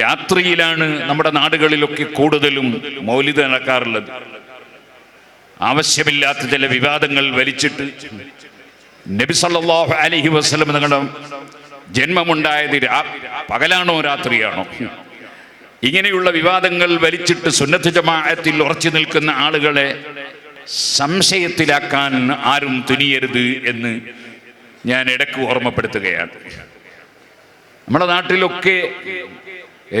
രാത്രിയിലാണ് നമ്മുടെ നാടുകളിലൊക്കെ കൂടുതലും മൗലിത നടക്കാറുള്ളത് ആവശ്യമില്ലാത്ത ചില വിവാദങ്ങൾ വലിച്ചിട്ട് നബി സല്ലല്ലാഹു അലൈഹി വസല്ലം നിങ്ങളുടെ ജന്മമുണ്ടായത് പകലാണോ രാത്രിയാണോ? ഇങ്ങനെയുള്ള വിവാദങ്ങൾ വലിച്ചിട്ട് സുന്നത്ത് ജമാഅത്തിൽ ഉറച്ചു നിൽക്കുന്ന ആളുകളെ സംശയത്തിലാക്കാൻ ആരും തുനിയരുത് എന്ന് ഞാൻ ഇടയ്ക്ക് ഓർമ്മപ്പെടുത്തുകയാണ്. നമ്മുടെ നാട്ടിലൊക്കെ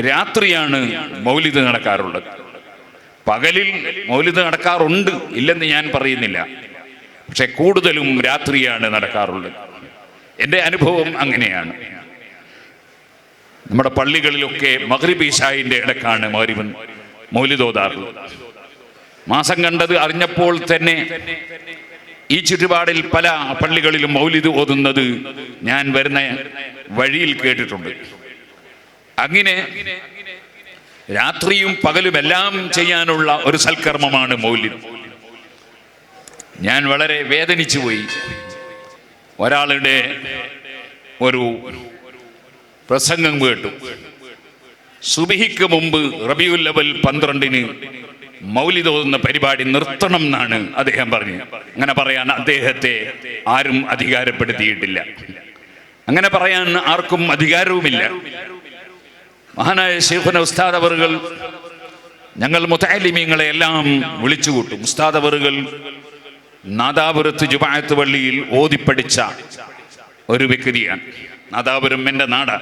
രാത്രിയാണ് മൗലിദ് നടക്കാറുള്ളത്. പകലിൽ മൗലിദ് നടക്കാറുണ്ട് ഇല്ലെന്ന് ഞാൻ പറയുന്നില്ല. പക്ഷെ കൂടുതലും രാത്രിയാണ് നടക്കാറുള്ളത്. എന്റെ അനുഭവം അങ്ങനെയാണ്. നമ്മുടെ പള്ളികളിലൊക്കെ മഗ്രിബ് ഈശായിന്റെ ഇടക്കാണ് മഗ്രിബൻ മൗലിദോതാറുള്ളത് മാസം കണ്ടത് അറിഞ്ഞപ്പോൾ തന്നെ ഈ ചുറ്റുപാടിൽ പല പള്ളികളിലും മൗലിദ് ഓതുന്നത് ഞാൻ വരുന്ന വഴിയിൽ കേട്ടിട്ടുണ്ട്. അങ്ങനെ രാത്രിയും പകലും എല്ലാം ചെയ്യാനുള്ള ഒരു സൽക്കർമ്മമാണ് മൗല്യം ഞാൻ വളരെ വേദനിച്ചു പോയി. ഒരാളുടെ ഒരു പ്രസംഗം കേട്ടു. സുബിഹിക്ക് മുമ്പ് റബിയുൽ ലവൽ പന്ത്രണ്ടിന് മൗലിദ് ഓതുന്ന പരിപാടി നിർത്തണം എന്നാണ് അദ്ദേഹം പറഞ്ഞു അങ്ങനെ പറയാൻ അദ്ദേഹത്തെ ആരും അധികാരപ്പെടുത്തിയിട്ടില്ല. അങ്ങനെ പറയാൻ ആർക്കും അധികാരവുമില്ല. മഹാനായ ഷെയ്ഖുന ഉസ്താദ് അവറുകൾ ഞങ്ങൾ മുത്താലിമീങ്ങളെ എല്ലാം വിളിച്ചു കൂട്ടും ഉസ്താദ് അവറുകൾ നാദാപുരത്ത് ജുബായത്ത് പള്ളിയിൽ ഓതിപ്പടിച്ച ഒരു വ്യക്തിയാണ്. നാദാപുരം എന്റെ നാട്.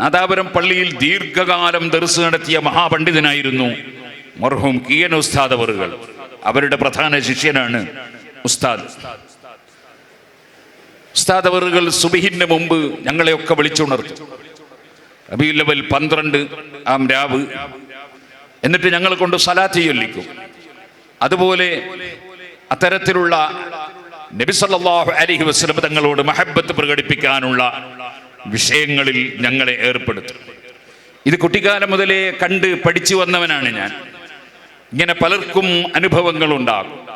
നാദാപുരം പള്ളിയിൽ ദീർഘകാലം ദർസ് നടത്തിയ മഹാപണ്ഡിതനായിരുന്നു മർഹൂം കിയൻ ഉസ്താദ് അവറുകൾ. അവരുടെ പ്രധാന ശിഷ്യനാണ് ഉസ്താദ്. ഉസ്താദ് അവറുകൾ സുബിഹിന് മുമ്പ് ഞങ്ങളെയൊക്കെ വിളിച്ചുണർത്തും. റബീഉൽ അവൽ പന്ത്രണ്ട് ആം രാവ്. എന്നിട്ട് ഞങ്ങൾ കൊണ്ട് സലാത്തി ചൊല്ലിക്കും. അതുപോലെ അത്തരത്തിലുള്ള നബിസല്ലാഹു അലൈഹി വസല്ലം തങ്ങളോട് മഹബത്ത് പ്രകടിപ്പിക്കാനുള്ള വിഷയങ്ങളിൽ ഞങ്ങളെ ഏർപ്പെടുത്തും. ഇത് കുട്ടിക്കാലം മുതലേ കണ്ട് പഠിച്ചു വന്നവനാണ് ഞാൻ. ഇങ്ങനെ പലർക്കും അനുഭവങ്ങൾ അനുഭവങ്ങളുണ്ടാകും.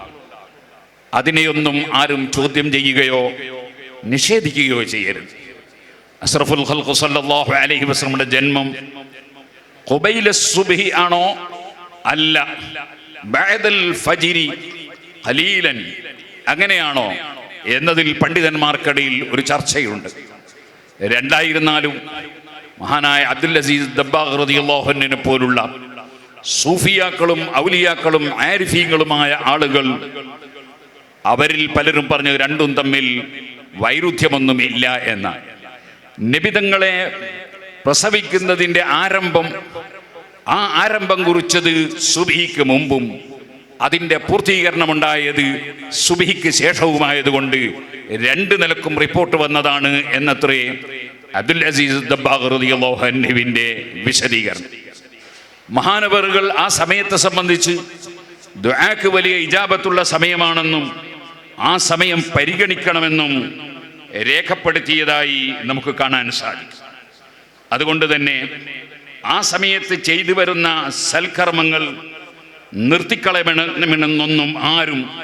അതിനെയൊന്നും ആരും ചോദ്യം ചെയ്യുകയോ നിഷേധിക്കുകയോ ചെയ്യരുത്. അസ്രഫുൽ ഖൽഖു സല്ലല്ലാഹു അലൈഹി വസല്ലമയുടെ ജന്മം ഖുബൈല സുബ്ഹി ആണോ? അല്ല. ബഅദൽ ഫജ്രി ഖലീലൻ. അങ്ങനെയാണോ? എന്നതിൽ പണ്ഡിതന്മാർക്കിടയിൽ ഒരു ചർച്ചയുണ്ട്. രണ്ടായിരുന്നാലും മഹാനായ അബ്ദുൽ അസീസ് ദബ്ബാഖ് അൻഹു പോലുള്ള സൂഫിയാക്കളും ഔലിയാക്കളും ആരിഫീങ്ങളുമായ ആളുകൾ അവരിൽ പലരും പറഞ്ഞു രണ്ടും തമ്മിൽ വൈരുദ്ധ്യമൊന്നുമില്ല എന്നാണ്. നിബിതങ്ങളെ പ്രസവിക്കുന്നതിന്റെ ആരംഭം ആ ആരംഭം കുറിച്ചത് സുബിഹിക്ക് മുമ്പും അതിന്റെ പൂർത്തീകരണമുണ്ടായത് സുബിഹിക്ക് ശേഷവുമായതുകൊണ്ട് രണ്ട് നിലക്കും റിപ്പോർട്ട് വന്നതാണ് എന്നത്രേ അബ്ദുൽ അസീസ് ദബ്ബാഹുറിയോഹന്നിവിന്റെ വിശദീകരണം. മഹാനവറുകൾ ആ സമയത്തെ സംബന്ധിച്ച് ദുആക്ക് വലിയ ഇജാബത്തുള്ള സമയമാണെന്നും ആ സമയം പരിഗണിക്കണമെന്നും രേഖപ്പെടുത്തിയതായി നമുക്ക് കാണാൻ സാധിക്കും. അതുകൊണ്ട് തന്നെ ആ സമയത്ത് ചെയ്തു വരുന്ന സൽക്കർമ്മങ്ങൾ നിർത്തിക്കളയണമെന്നൊന്നും ആരും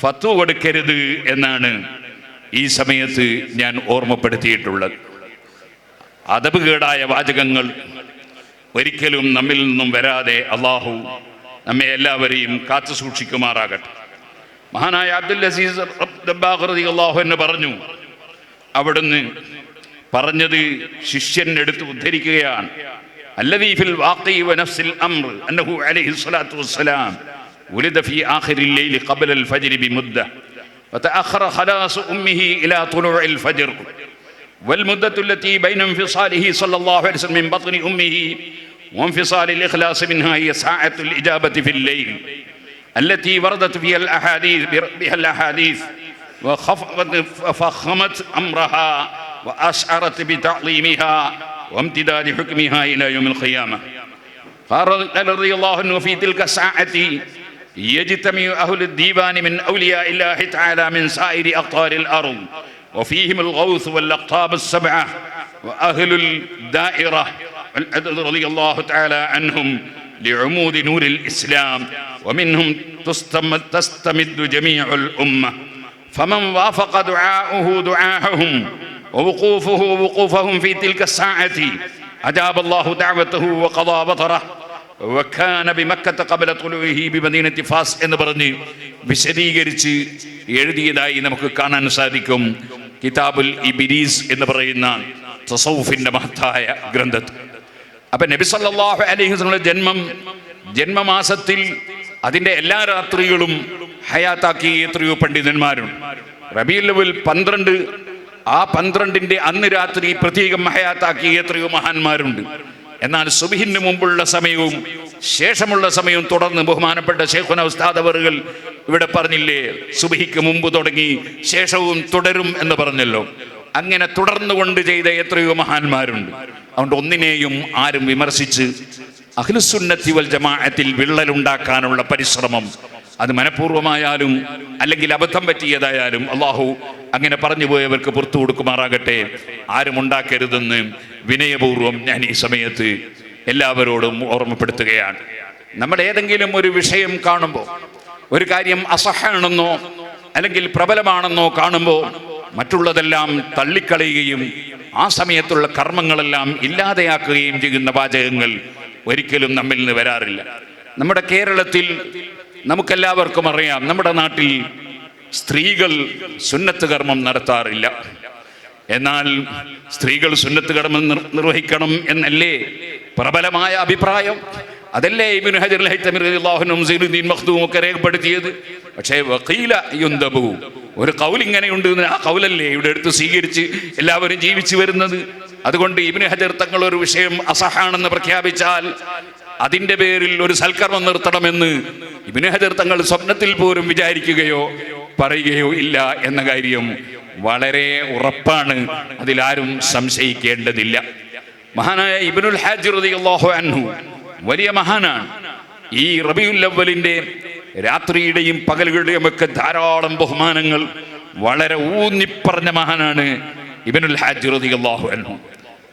ഫത്വ കൊടുക്കരുത് എന്നാണ് ഈ സമയത്ത് ഞാൻ ഓർമ്മപ്പെടുത്തിയിട്ടുള്ളത്. അതബ് കേടായ വാചകങ്ങൾ ഒരിക്കലും നമ്മിൽ നിന്നും വരാതെ അള്ളാഹു നമ്മെ എല്ലാവരെയും കാത്തു സൂക്ഷിക്കുമാറാകട്ടെ. മഹാനായ അബ്ദുൽ അസീസ് അള്ളാഹു എന്ന് പറഞ്ഞു അവിടുന്ന് പറഞ്ഞത് ശിഷ്യൻ എടുത്ത് ഉദ്ധരിക്കുകയാണ് الذي في الواقع ونفس الأمر أنه عليه الصلاة والسلام ولد في آخر الليل قبل الفجر بمدة وتأخر خلاص أمه إلى طلوع الفجر والمدة التي بين انفصاله صلى الله عليه وسلم من بطن أمه وانفصال الإخلاص منها هي ساعة الإجابة في الليل التي وردت فيها الأحاديث بها الأحاديث وفخمت أمرها وأشعرت بتعظيمها وامتداد حكمها إلى يوم القيامة. قال رضي الله عنه في تلك الساعة يجتمع أهل الديوان من أولياء الله تعالى من سائر أقطار الأرض وفيهم الغوث والأقطاب السبعة وأهل الدائرة رضي الله تعالى عنهم لعمود نور الإسلام ومنهم تستمد جميع الأمة. فمن وافق دعاؤه دعاءهم ووقوفه وقوفهم في تلك الساعة أجاب الله دعوته وقضى وطره وكان بمكة قبل طلوعه بمدينة ഫാസ് എന്ന് പറഞ്ഞ് വിശദീകരിച്ച് എഴുതിയതായി നമുക്ക് കാണാൻ സാധിക്കും കിതാബുൽ ഇബിരീസ് എന്ന് പറയുന്ന തസൗഫിന്റെ മഹത്തായ ഗ്രന്ഥത്തിൽ അപ്പൊ നബി സല്ലല്ലാഹു അലൈഹി വസല്ലമയുടെ ജന്മം ജന്മമാസത്തിൽ അതിന്റെ എല്ലാ രാത്രികളും ഹയാത്താക്കി എത്രയോ പണ്ഡിതന്മാരുണ്ട്. റബീലുൽ പന്ത്രണ്ട് ആ പന്ത്രണ്ടിന്റെ അന്ന് രാത്രി പ്രത്യേകം ഹയാത്താക്കി എത്രയോ മഹാന്മാരുണ്ട്. എന്നാൽ സുബിഹിന് മുമ്പുള്ള സമയവും ശേഷമുള്ള സമയവും തുടർന്ന് ബഹുമാനപ്പെട്ട ശേഖുന ഉസ്താദ് അവറുകൾ ഇവിടെ പറഞ്ഞില്ലേ സുബിഹിക്ക് മുമ്പ് തുടങ്ങി ശേഷവും തുടരും എന്ന് പറഞ്ഞല്ലോ. അങ്ങനെ തുടർന്നുകൊണ്ട് ചെയ്ത എത്രയോ മഹാന്മാരുണ്ട്. അതുകൊണ്ട് ഒന്നിനെയും ആരും വിമർശിച്ച് അഖിലുസുന്നത്തി വൽ ജമാഅത്തിൽ വിള്ളലുണ്ടാക്കാനുള്ള പരിശ്രമം അത് മനഃപൂർവമായാലും അല്ലെങ്കിൽ അബദ്ധം പറ്റിയതായാലും അള്ളാഹു അങ്ങനെ പറഞ്ഞു പോയവർക്ക് പുറത്തു കൊടുക്കുമാറാകട്ടെ. ആരും ഉണ്ടാക്കരുതെന്ന് വിനയപൂർവം ഞാൻ ഈ സമയത്ത് എല്ലാവരോടും ഓർമ്മപ്പെടുത്തുകയാണ്. നമ്മൾ ഏതെങ്കിലും ഒരു വിഷയം കാണുമ്പോൾ ഒരു കാര്യം അസഹാണെന്നോ അല്ലെങ്കിൽ പ്രബലമാണെന്നോ കാണുമ്പോൾ മറ്റുള്ളതെല്ലാം തള്ളിക്കളയുകയും ആ സമയത്തുള്ള കർമ്മങ്ങളെല്ലാം ഇല്ലാതെയാക്കുകയും ചെയ്യുന്ന വാചകങ്ങൾ ഒരിക്കലും നമ്മിൽ നിന്ന് വരാറില്ല. നമ്മുടെ കേരളത്തിൽ നമുക്കെല്ലാവർക്കും അറിയാം നമ്മുടെ നാട്ടിൽ സ്ത്രീകൾ സുന്നത്ത് കർമ്മം നടത്താറില്ല. എന്നാൽ സ്ത്രീകൾ സുന്നത്ത് കർമ്മം നിർവഹിക്കണം എന്നല്ലേ പ്രബലമായ അഭിപ്രായം? അതല്ലേ ഇബിൻ ഹജർ ഹൈത്തമി റളിയല്ലാഹുനും സൈനുദ്ദീൻ മഖ്ദൂം ഒക്കെ രേഖപ്പെടുത്തിയത്? പക്ഷേ വക്കീല യുന്തബു ഒരു കൗൽ ഇങ്ങനെയുണ്ട് ആ കൗലല്ലേ ഇവിടെ എടുത്ത് സ്വീകരിച്ച് എല്ലാവരും ജീവിച്ചു വരുന്നത്? അതുകൊണ്ട് ഇബിന് ഹജർ തങ്ങൾ ഒരു വിഷയം അസഹാണെന്ന് പ്രഖ്യാപിച്ചാൽ അതിന്റെ പേരിൽ ഒരു സൽക്കർമ്മം നിർത്തണമെന്ന് ഇബിന് ഹജർ തങ്ങൾ സ്വപ്നത്തിൽ പോലും വിചാരിക്കുകയോ പറയുകയോ ഇല്ല എന്ന കാര്യം വളരെ ഉറപ്പാണ്. അതിലാരും സംശയിക്കേണ്ടതില്ല. മഹാനായ ഇബിനുൽ ഹാജിർ റളിയല്ലാഹു അൻഹു വലിയ മഹാനാണ്. ഈ റബിയുൽ അവലിന്റെ രാത്രിയുടെയും പകലുകളുടെയും ഒക്കെ ധാരാളം ബഹുമാനങ്ങൾ വളരെ ഊന്നിപ്പറഞ്ഞ മഹാനാണ് ഇബ്നുൽ ഹാജ് അള്ളാഹു അൻഹു.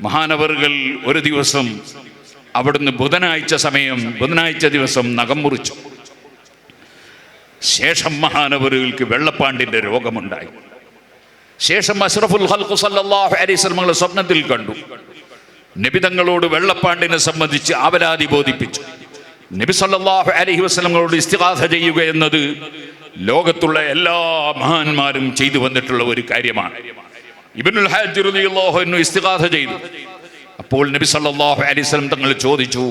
മഹാനവറുകൾ ഒരു ദിവസം അവിടുന്ന് ബുധനാഴ്ച സമയം ബുധനാഴ്ച ദിവസം നഖം മുറിച്ചു. ശേഷം മഹാനവറുകൾക്ക് വെള്ളപ്പാണ്ടിന്റെ രോഗമുണ്ടായി. ശേഷം അഷ്റഫുൽ ഹൽഖു സല്ലല്ലാഹു അലൈഹി വസല്ലം സ്വപ്നത്തിൽ കണ്ടു. നബിതങ്ങളോട് വെള്ളപ്പാണ്ടിനെ സംബന്ധിച്ച് ആവലാതി ബോധിപ്പിച്ചു. നബി സല്ലല്ലാഹു അലൈഹി വസല്ലങ്ങളോട് ഇസ്തിഗാഥ ചെയ്യുക എന്നത് ലോകത്തുള്ള എല്ലാ മഹാന്മാരും ചെയ്തു വന്നിട്ടുള്ള ഒരു കാര്യമാണ്. ഇബ്നുൽ ഹാജ് റളിയല്ലാഹു അൻഹു ഇസ്തിഗാഥ ചെയ്തു. അപ്പോൾ നബി സല്ലല്ലാഹു അലൈഹി വസല്ലം തങ്ങൾ ചോദിച്ചു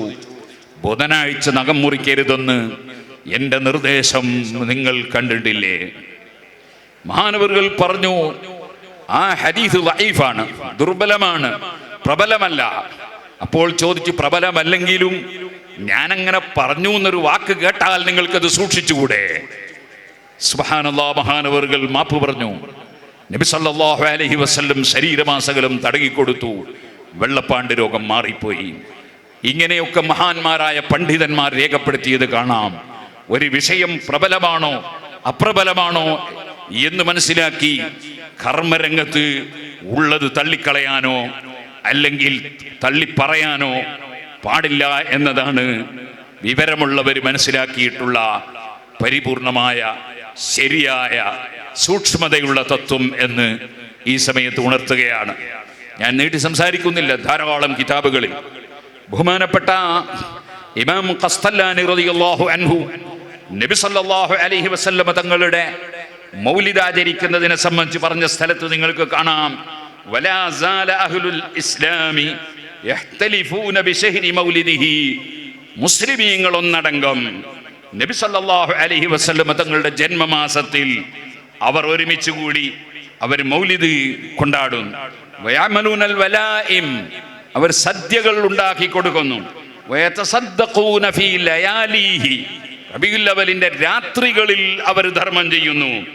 ബുധനാഴ്ച നഖം മുറിക്കരുതെന്ന് എന്റെ നിർദ്ദേശം നിങ്ങൾ കണ്ടിട്ടില്ലേ? മഹാനവറുകൾ പറഞ്ഞു ആ ഹദീസ് ലൈഫാണ് ദുർബലമാണ് പ്രബലമല്ല. അപ്പോൾ ചോദിച്ചു പ്രബലമല്ലെങ്കിലും ഞാനങ്ങനെ പറഞ്ഞു എന്നൊരു വാക്ക് കേട്ടാൽ നിങ്ങൾക്കത് സൂക്ഷിച്ചുകൂടെ? സുബ്ഹാനല്ലാഹ് മഹാനവറുകൾ മാപ്പ് പറഞ്ഞു നബി സല്ലല്ലാഹു അലൈഹി വസല്ലം ശരീരമാസകലം തടകിക്കൊടുത്തു. വെള്ളപ്പാണ്ട് രോഗം മാറിപ്പോയി. ഇങ്ങനെയൊക്കെ മഹാന്മാരായ പണ്ഡിതന്മാർ രേഖപ്പെടുത്തിയത് കാണാം. ഒരു വിഷയം പ്രബലമാണോ അപ്രബലമാണോ എന്ന് മനസ്സിലാക്കി കർമ്മരംഗത്ത് ഉള്ളത് തള്ളിക്കളയാനോ അല്ലെങ്കിൽ തള്ളിപ്പറയാനോ പാടില്ല എന്നതാണ് വിവരമുള്ളവർ മനസ്സിലാക്കിയിട്ടുള്ള പരിപൂർണമായ ശരിയായ സൂക്ഷ്മതയുള്ള തത്വം എന്ന് ഈ സമയത്ത് ഉണർത്തുകയാണ്. ഞാൻ നീട്ടി സംസാരിക്കുന്നില്ല ധാരാളം കിതാബുകളിൽ. ബഹുമാനപ്പെട്ട ഇമാം കസ്തല്ലാനി റളിയല്ലാഹു അൻഹു നബി സല്ലല്ലാഹു അലൈഹി വസല്ലമ തങ്ങളുടെ മൗലിദ് ആചരിക്കുന്നതിനെ സംബന്ധിച്ച് പറഞ്ഞ സ്ഥലത്ത് നിങ്ങൾക്ക് കാണാം. വലാ സാല അഹ്ലുൽ ഇസ്ലാമി യഹ്തലിഫൂന ബിശഹ്രി മൗലിദിഹി. മുസ്ലിമീങ്ങൾ ഒന്നടങ്കം നബി സല്ലല്ലാഹു അലൈഹി വസല്ലമ തങ്ങളുടെ ജന്മമാസത്തിൽ അവർ ഒരുമിച്ച് കൂടി അവർ മൗലിദ് കൊണ്ടാടും. വയഅമലൂനൽ വലായിം അവർ സദ്യകൾ ഉണ്ടാക്കി കൊടുക്കുന്നു. അവലിന്റെ രാത്രികളിൽ അവർ ധർമ്മം ചെയ്യുന്നു.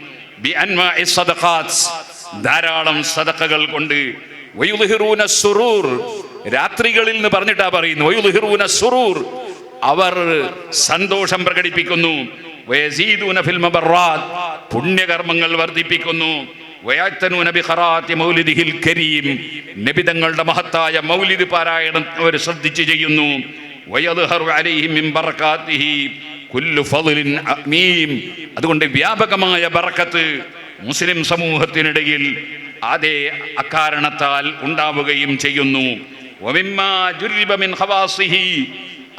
ധാരാളം സദഖകൾ കൊണ്ട് രാത്രികളിൽ എന്ന് പറഞ്ഞിട്ടാ പറയുന്നു സുറൂർ. അവർ സന്തോഷം പ്രകടിപ്പിക്കുന്നു. പുണ്യകർമ്മങ്ങൾ വർദ്ധിപ്പിക്കുന്നു. നബിതങ്ങളുടെ മഹത്തായ മൗലിദ് പാരായണം അവർ ശ്രദ്ധിച്ച് ചെയ്യുന്നു. അതുകൊണ്ട് വ്യാപകമായ ബറക്കത്ത് മുസ്ലിം സമൂഹത്തിനിടയിൽ അതേ അക്കാരണത്താൽ ഉണ്ടാവുകയും ചെയ്യുന്നു.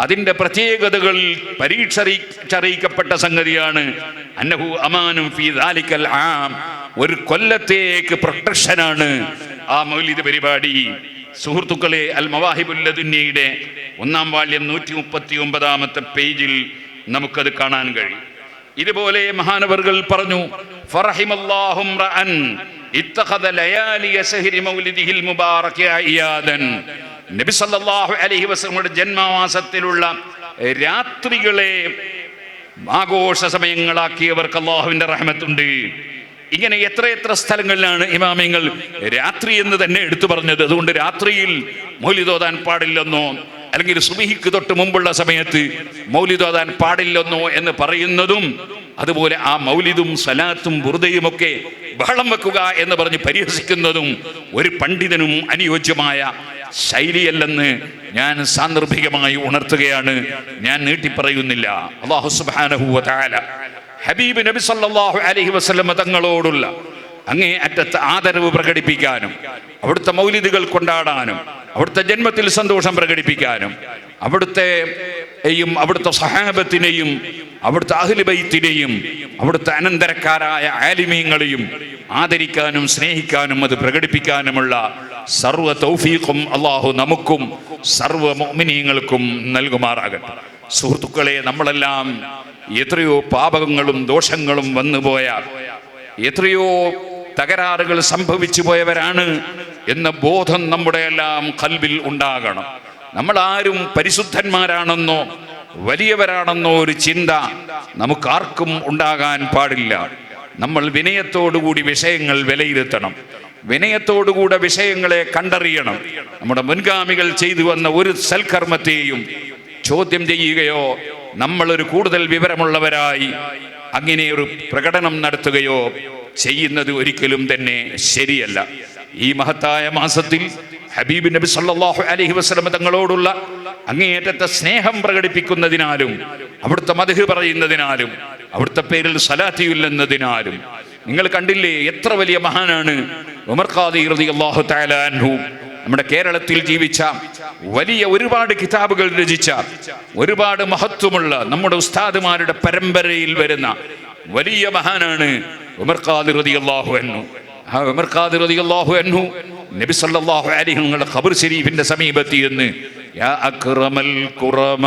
അതിന്റെ പ്രത്യേകതകൾ പരീക്ഷറിയിക്കപ്പെട്ട സംഗതിയാണ്. അന്നഹു അമാനും ഫീ ദാലിക്കൽ ആം. ഒരു കൊല്ലത്തേക്ക് പ്രൊട്ടക്ഷനാണ് ആ മൗലിക പരിപാടി. സുഹൃത്തുക്കളെ അൽ മവാഹിബുല്ലദുന്യയുടെ ഒന്നാം വാള്യം നൂറ്റി മുപ്പത്തി ഒമ്പതാമത്തെ പേജിൽ നമുക്കത് കാണാൻ കഴിയും. ഇതുപോലെ മഹാനവറുകൾ പറഞ്ഞു ഫറഹിമല്ലാഹും റഅൻ ഇത്തഖദ സഹരി മൗലിദിഹിൽ മുബാറക നബി സല്ലല്ലാഹു അലൈഹി വസല്ലമയുടെ ജന്മമാസത്തിലുള്ള രാത്രികളെ ആഘോഷ സമയങ്ങളാക്കിയവർക്ക് അള്ളാഹുവിന്റെ റഹമത്തുണ്ട്. ഇങ്ങനെ എത്രയെത്ര എത്ര സ്ഥലങ്ങളിലാണ് ഇമാമിങ്ങൾ രാത്രി എന്ന് തന്നെ എടുത്തു പറഞ്ഞത്. അതുകൊണ്ട് രാത്രിയിൽ മൗലിതോതാൻ പാടില്ലെന്നോ അല്ലെങ്കിൽ സുബിഹിക്ക് തൊട്ട് മുമ്പുള്ള സമയത്ത് മൗലിതോതാൻ പാടില്ലെന്നോ എന്ന് പറയുന്നതും അതുപോലെ ആ മൗലിദും സലാത്തും ബുറുദയും ഒക്കെ ബഹളം വെക്കുക എന്ന് പറഞ്ഞ് പരിഹസിക്കുന്നതും ഒരു പണ്ഡിതനും അനുയോജ്യമായ ശൈലിയല്ലെന്ന് ഞാൻ സാന്ദർഭികമായി ഉണർത്തുകയാണ്. ഞാൻ നീട്ടിപ്പറയുന്നില്ല. അള്ളാഹു സുബ്ഹാനഹു വ ഹബീബ് നബി സല്ലാഹു അലഹി വസല്ലം തങ്ങളോടുള്ള അങ്ങേ അറ്റത്ത് ആദരവ് പ്രകടിപ്പിക്കാനും അവിടുത്തെ മൗലിദുകൾ കൊണ്ടാടാനും അവിടുത്തെ ജന്മത്തിൽ സന്തോഷം പ്രകടിപ്പിക്കാനും അവിടുത്തെ യും അവിടുത്തെ സഹാബത്തിനെയും അവിടുത്തെ അഹ്ലുബൈത്തിനെയും അവിടുത്തെ അനന്തരക്കാരായ ആലിമീങ്ങളെയും ആദരിക്കാനും സ്നേഹിക്കാനും അത് പ്രകടിപ്പിക്കാനുമുള്ള സർവ തൗഫീഖും അള്ളാഹു നമുക്കും സർവ മോമിനീങ്ങൾക്കും നൽകുമാറാകട്ടെ. സുഹൃത്തുക്കളെ നമ്മളെല്ലാം എത്രയോ പാപങ്ങളും ദോഷങ്ങളും വന്നുപോയ എത്രയോ തകരാറുകൾ സംഭവിച്ചു പോയവരാണ് എന്ന ബോധം നമ്മുടെ എല്ലാം കൽവിൽ ഉണ്ടാകണം. നമ്മൾ ആരും പരിശുദ്ധന്മാരാണെന്നോ വലിയവരാണെന്നോ ഒരു ചിന്ത നമുക്കാർക്കും ഉണ്ടാകാൻ പാടില്ല. നമ്മൾ വിനയത്തോടുകൂടി വിഷയങ്ങൾ വിലയിരുത്തണം. വിനയത്തോടുകൂടെ വിഷയങ്ങളെ കണ്ടറിയണം. നമ്മുടെ മുൻഗാമികൾ ചെയ്തു വന്ന ഒരു സൽക്കർമ്മത്തെയും ചോദ്യം ചെയ്യുകയോ നമ്മളൊരു കൂടുതൽ വിവരമുള്ളവരായി അങ്ങനെ ഒരു പ്രകടനം നടത്തുകയോ ചെയ്യുന്നത് ഒരിക്കലും തന്നെ ശരിയല്ല. ഈ മഹത്തായ മാസത്തിൽ ഹബീബ് നബി സല്ലാഹു അലഹി വസ്ലം തങ്ങളോടുള്ള അങ്ങേയറ്റത്തെ സ്നേഹം പ്രകടിപ്പിക്കുന്നതിനാലും അവിടുത്തെ മധു പറയുന്നതിനാലും അവിടുത്തെ പേരിൽ സലാത്തിയില്ലെന്നതിനാലും നിങ്ങൾ കണ്ടില്ലേ എത്ര വലിയ മഹാനാണ് ഉമർ ഖാദി റളിയല്ലാഹു തആല അൻഹു? നമ്മുടെ കേരളത്തിൽ ജീവിച്ച വലിയ ഒരുപാട് കിതാബുകൾ രചിച്ച ഒരുപാട് മഹത്വമുള്ള നമ്മുടെ ഉസ്താദുമാരുടെ പരമ്പരയിൽ വരുന്ന വലിയ മഹാനാണ് ഉമർ ഖാദിർ റളിയല്ലാഹു അൻഹു. ആ ഉമർ ഖാദിർ റളിയല്ലാഹു അൻഹു നബി സല്ലല്ലാഹു അലൈഹി വസല്ലം ഖബർ ശരീഫിന്റെ സമീപത്ത് എന്ന് യാ അക്രമൽ ഖുറമ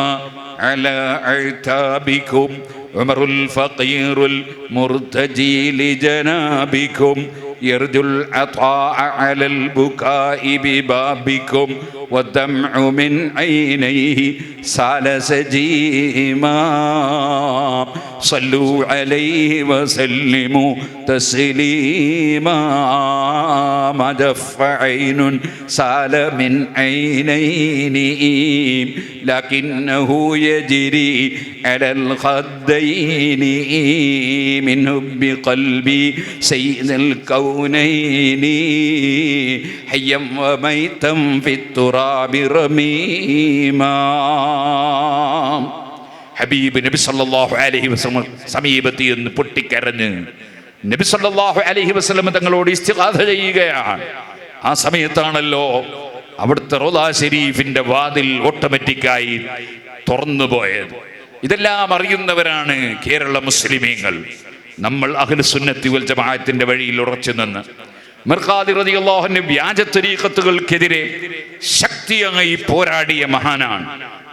അലാ അഅതാബികും ഉമറുൽ ഫഖീറുൽ മുർതജി ലിജനാബികും يرجو العطاء على البكاء ببابكم والدمع من عينيه سال سجيما. صلوا عليه وسلموا تسليما. ما دف عين سال من عينين. لكنه يجري على الخدين. من حب قلبي سيد الكونين حيا وميتا في التراب رميما ഹബീബ് നബി സല്ലല്ലാഹു അലൈഹി വസല്ലം സമീപത്ത് എന്ന് പൊട്ടിക്കരഞ്ഞ് നബി സല്ലല്ലാഹു അലൈഹി വസല്ലം തങ്ങളോട് ഇസ്തിഗാഥ ചെയ്യുകയാണ് ആ സമയത്താണല്ലോ അവിടുത്തെ റോദാ ഷെരീഫിന്റെ വാതിൽ ഓട്ടോമാറ്റിക്കായി തുറന്നു പോയത് ഇതെല്ലാം അറിയുന്നവരാണ് കേരള മുസ്ലിമീങ്ങൾ നമ്മൾ അഹ്ലു സുന്നത്തി വൽ ജമാഅത്തിന്റെ വഴിയിൽ ഉറച്ചു നിന്ന്. മിർഖാദി റളിയല്ലാഹുവിന്റെ വ്യാജ തരീഖത്തുകൾക്കെതിരെ ശക്തിയായി പോരാടിയ മഹാനാണ്.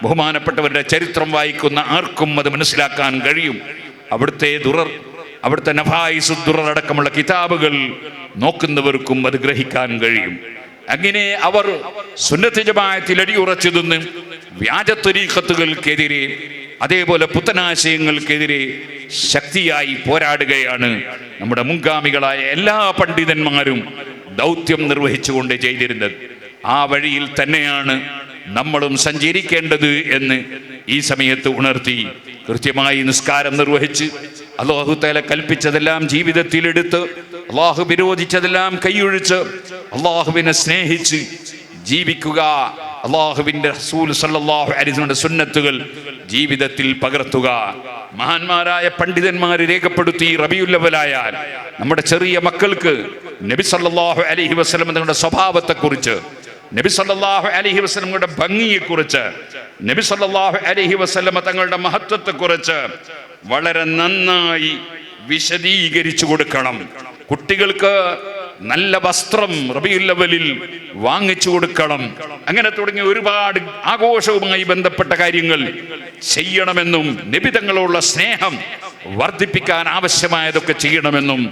ബഹുമാനപ്പെട്ടവരുടെ ചരിത്രം വായിക്കുന്ന ആർക്കും അത് മനസ്സിലാക്കാൻ കഴിയും. അവിടുത്തെ ദുറർ അവിടുത്തെ നഫായിസ് ദുറർ അടക്കമുള്ള കിതാബുകൾ നോക്കുന്നവർക്കും അത് ഗ്രഹിക്കാൻ കഴിയും. അങ്ങനെ അവർ സുന്നത്ത് ജമാഅത്തിൽ അടിയുറച്ചു നിന്ന് വ്യാജ തരീഖത്തുകൾക്കെതിരെ അതേപോലെ പുത്തനാശയങ്ങൾക്കെതിരെ ശക്തിയായി പോരാടുകയാണ് നമ്മുടെ മുൻഗാമികളായ എല്ലാ പണ്ഡിതന്മാരും ദൗത്യം നിർവഹിച്ചുകൊണ്ട് ചെയ്തിരുന്നത്. ആ വഴിയിൽ തന്നെയാണ് നമ്മളും സഞ്ചരിക്കേണ്ടത് എന്ന് ഈ സമയത്ത് ഉണർത്തി കൃത്യമായി നിസ്കാരം നിർവഹിച്ച് അള്ളാഹു തല കൽപ്പിച്ചതെല്ലാം ജീവിതത്തിലെടുത്ത് അള്ളാഹു വിരോധിച്ചതെല്ലാം കൈയൊഴിച്ച് അള്ളാഹുവിനെ സ്നേഹിച്ച് ജീവിക്കുക അള്ളാഹുവിന്റെ റസൂൽ അലൈഹി വസല്ലമയുടെ സുന്നത്തുകൾ ജീവിതത്തിൽ പകർത്തുക. മഹാന്മാരായ പണ്ഡിതന്മാർ രേഖപ്പെടുത്തി റബിയുല്ലവലായാൽ നമ്മുടെ ചെറിയ മക്കൾക്ക് നബി സല്ലല്ലാഹു അലൈഹി വസല്ലം തങ്ങളുടെ സ്വഭാവത്തെക്കുറിച്ച് നബി സല്ലല്ലാഹു അലൈഹി വസല്ലമയുടെ ഭംഗിയെക്കുറിച്ച് നബി സല്ലല്ലാഹു അലൈഹി വസ്ലമ തങ്ങളുടെ മഹത്വത്തെക്കുറിച്ച് വളരെ നന്നായി വിശദീകരിച്ചു കൊടുക്കണം. കുട്ടികൾക്ക് നല്ല വസ്ത്രം റബിയുല്ലവലിൽ വാങ്ങിച്ചു കൊടുക്കണം അങ്ങനെ തുടങ്ങിയ ഒരുപാട് ആഘോഷവുമായി ബന്ധപ്പെട്ട കാര്യങ്ങൾ ചെയ്യണമെന്നും നിബിതങ്ങളുള്ള സ്നേഹം വർദ്ധിപ്പിക്കാൻ ആവശ്യമായതൊക്കെ ചെയ്യണമെന്നും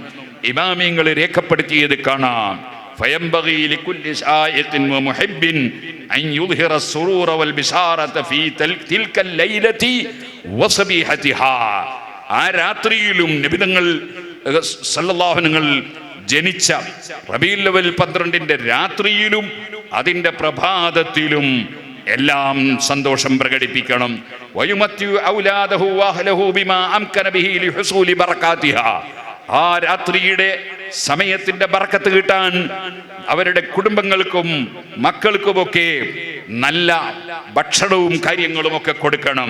ഇമാമിങ്ങൾ രേഖപ്പെടുത്തിയത് കാണാം فينبغي لكل شائق ومحب أن يظهر السرور والبشارة في تل- تلك الليلة وصبيحتها ആ രാത്രിയിലും നിബിതങ്ങൾ സല്ലല്ലാഹുനങ്ങൾ ജനിച്ച റബീൽ ലെവൽ പന്ത്രണ്ടിന്റെ രാത്രിയിലും അതിന്റെ പ്രഭാതത്തിലും എല്ലാം സന്തോഷം പ്രകടിപ്പിക്കണം. ആ രാത്രിയുടെ സമയത്തിന്റെ ബർക്കത്ത് കിട്ടാൻ അവരുടെ കുടുംബങ്ങൾക്കും മക്കൾക്കുമൊക്കെ നല്ല ഭക്ഷണവും കാര്യങ്ങളും ഒക്കെ കൊടുക്കണം.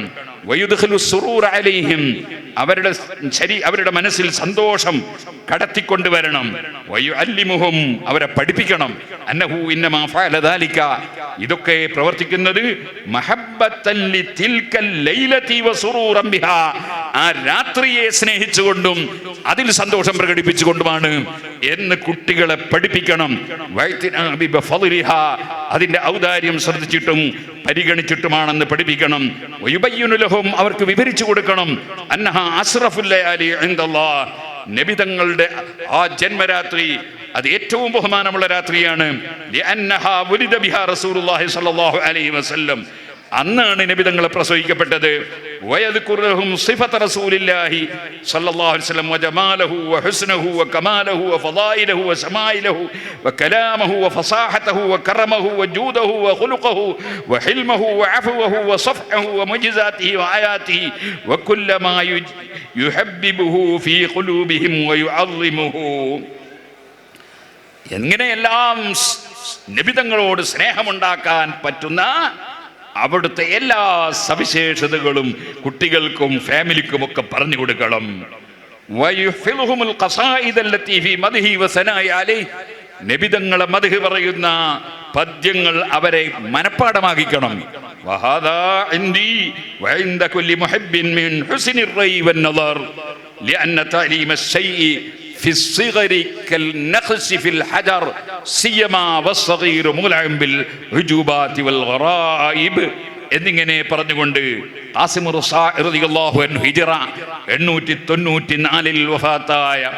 അവരുടെ ശരി അവരുടെ മനസ്സിൽ സന്തോഷം കടത്തിക്കൊണ്ടുവരണം വയുഅല്ലിമുഹും അവരെ പഠിപ്പിക്കണം. അന്നഹു ഇന്ന ഫഅല ഇതൊക്കെ പ്രവർത്തിക്കുന്നത് ആ രാത്രിയെ സ്നേഹിച്ചുകൊണ്ടും അതിൽ സന്തോഷം പ്രകടിപ്പിച്ചുകൊണ്ടുമാണ് എന്ന് കുട്ടികളെ പഠിപ്പിക്കണം. അതിന്റെ ഔദാര്യം ശ്രദ്ധിച്ചിട്ടും പരിഗണിച്ചിട്ടുമാണെന്ന് പഠിപ്പിക്കണം. അവർക്ക് വിവരിച്ചു കൊടുക്കണം. നബിതങ്ങളുടെ ആ ജന്മരാത്രി അത് ഏറ്റവും ബഹുമാനമുള്ള രാത്രിയാണ്. റസൂലുള്ളാഹി സ്വല്ലല്ലാഹു അലൈഹി വസല്ലം. അന്നാണ് നബിതങ്ങൾ പ്രസവിക്കപ്പെട്ടത്. വയദ്കുറുലഹും സിഫത റസൂലില്ലാഹി സ്വല്ലല്ലാഹു അലൈഹി വസല്ലം വജമാലഹു വഹുസ്നഹു വകമാലഹു വഫളായിലഹു വശമായിലഹു വകലാമഹു വഫസാഹതഹു വകറമഹു വജൂദഹു വഖുലുഖഹു വഹിൽമഹു വഅഫവഹു വസഫഹു വമുജിസാതിഹി വആയാതിഹി വകുല്ലമാ യുജ്- യുഹബ്ബിബുഹു ഫീ ഖുലൂബിഹിം വയുഅള്ളിമുഹു എങ്ങനെയെല്ലാം സ്- നിബിതങ്ങളോട് സ്നേഹമുണ്ടാക്കാൻ പറ്റുന്ന അവിടുത്തെ എല്ലാ സവിശേഷതകളും കുട്ടികൾക്കും ഫാമിലിക്കും ഒക്കെ പറഞ്ഞു കൊടുക്കണം വയുഹ്ഫിളുഹുമുൽ ഖസായിദല്ലത്തി ഫീ മദ്ഹി വസനായി അലൈഹി. നബിതങ്ങളെ മദ്ഹ് പറയുന്ന പദ്യങ്ങൾ അവരെ മനഃപ്പാടമാക്കിക്കണം വഹാദാ ഇൻദി വഇൻദ കുല്ലി മുഹിബ്ബിൻ മിൻ ഹുസ്നിർ റൈ വന്നദർ لأن تعليم الشيء എന്നിങ്ങനെ പറഞ്ഞുകൊണ്ട് വഫാത്തായ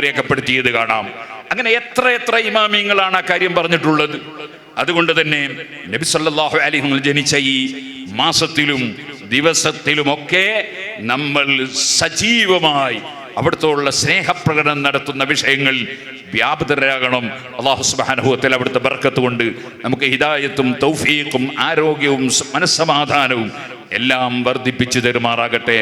രേഖപ്പെടുത്തിയത് കാണാം. അങ്ങനെ എത്ര എത്ര ഇമാമിയങ്ങളാണ് ആ കാര്യം പറഞ്ഞിട്ടുള്ളത്? അതുകൊണ്ട് തന്നെ നബി സല്ലാഹു അലിഹുൽ ജനിച്ച ഈ മാസത്തിലും ദിവസത്തിലുമൊക്കെ നമ്മൾ സജീവമായി അവിടുത്തോടുള്ള സ്നേഹപ്രകടനം നടത്തുന്ന വിഷയങ്ങൾ വ്യാപൃതരാകണം. അള്ളാഹു സുബാനുഭവത്തിൽ അവിടുത്തെ ബർക്കത്ത് കൊണ്ട് നമുക്ക് ഹിദായത്തും തൗഫീഖും ആരോഗ്യവും മനസ്സമാധാനവും എല്ലാം വർദ്ധിപ്പിച്ചു തരുമാറാകട്ടെ.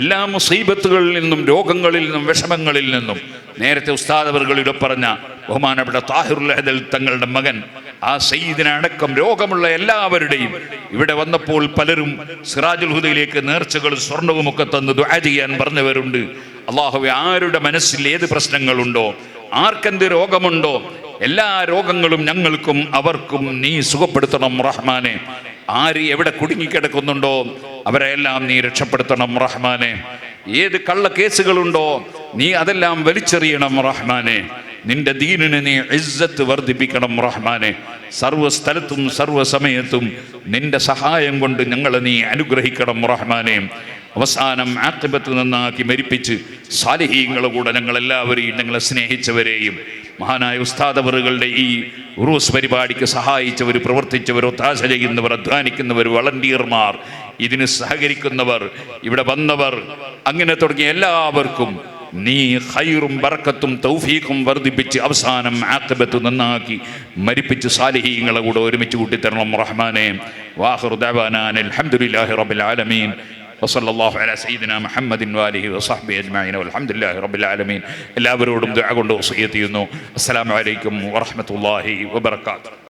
എല്ലാ മുസീബത്തുകളിൽ നിന്നും രോഗങ്ങളിൽ നിന്നും വിഷമങ്ങളിൽ നിന്നും നേരത്തെ ഉസ്താദ് അവറുകളിലൂടെ പറഞ്ഞ ബഹുമാനപ്പെട്ട താഹിറുൽ ഹദൽ തങ്ങളുടെ മകൻ ആ സയ്യിദിനടക്കം രോഗമുള്ള എല്ലാവരുടെയും ഇവിടെ വന്നപ്പോൾ പലരും സിറാജുൽ ഹുദയിലേക്ക് നേർച്ചകളും സ്വർണവും ഒക്കെ തന്ന് ദുആ ചെയ്യാൻ പറഞ്ഞവരുണ്ട്. അള്ളാഹുവെ ആരുടെ മനസ്സിൽ ഏത് പ്രശ്നങ്ങളുണ്ടോ ആർക്കെന്ത് രോഗമുണ്ടോ എല്ലാ രോഗങ്ങളും ഞങ്ങൾക്കും അവർക്കും നീ സുഖപ്പെടുത്തണം റഹ്മാനെ. ആര് എവിടെ കുടുങ്ങിക്കിടക്കുന്നുണ്ടോ അവരെല്ലാം നീ രക്ഷപ്പെടുത്തണം റഹ്മാനെ. ഏത് കള്ള കേസുകളുണ്ടോ നീ അതെല്ലാം വലിച്ചെറിയണം റഹ്മാനെ. നിന്റെ ദീനിനെ നീ ഇസ്സത്ത് വർദ്ധിപ്പിക്കണം റഹ്മാനെ. സർവ സ്ഥലത്തും സർവ സമയത്തും നിന്റെ സഹായം കൊണ്ട് ഞങ്ങളെ നീ അനുഗ്രഹിക്കണം റഹ്മാനെ. അവസാനം ആത്തിബത്ത് നിന്നാക്കി മരിപ്പിച്ച് സാലിഹീങ്ങളെ കൂടെ ഞങ്ങളെല്ലാവരെയും ഞങ്ങളെ സ്നേഹിച്ചവരെയും മഹാനായ ഉസ്താദവറുകളുടെ ഈ ഉറൂസ് പരിപാടിക്ക് സഹായിച്ചവർ പ്രവർത്തിച്ചവർ ഒത്താശ ചെയ്യുന്നവർ അധ്വാനിക്കുന്നവർ വളണ്ടിയർമാർ ഇതിന് സഹകരിക്കുന്നവർ ഇവിടെ വന്നവർ അങ്ങനെ തുടങ്ങിയ എല്ലാവർക്കും നീ ഹൈറും ബർക്കത്തും തൗഫീഖും വർദ്ധിപ്പിച്ച് അവസാനം ആക്കബത്ത് നന്നാക്കി മരിപ്പിച്ച് സാലിഹീങ്ങളെ കൂടെ ഒരുമിച്ച് കൂട്ടിത്തരണം റഹ്മാനെ. വാഹുർ ദഅവാനാൻ അൽഹംദുലില്ലാഹി റബ്ബിൽ ആലമീൻ. وصلى الله على سيدنا محمد واله وصحبه اجمعين والحمد لله رب العالمين എല്ലാവരോടും ദുആ കൊണ്ട് വസിയത്ത് ചെയ്യുന്നു അസ്സലാമു അലൈക്കും വറഹ്മത്തുള്ളാഹി വബറകാതുഹു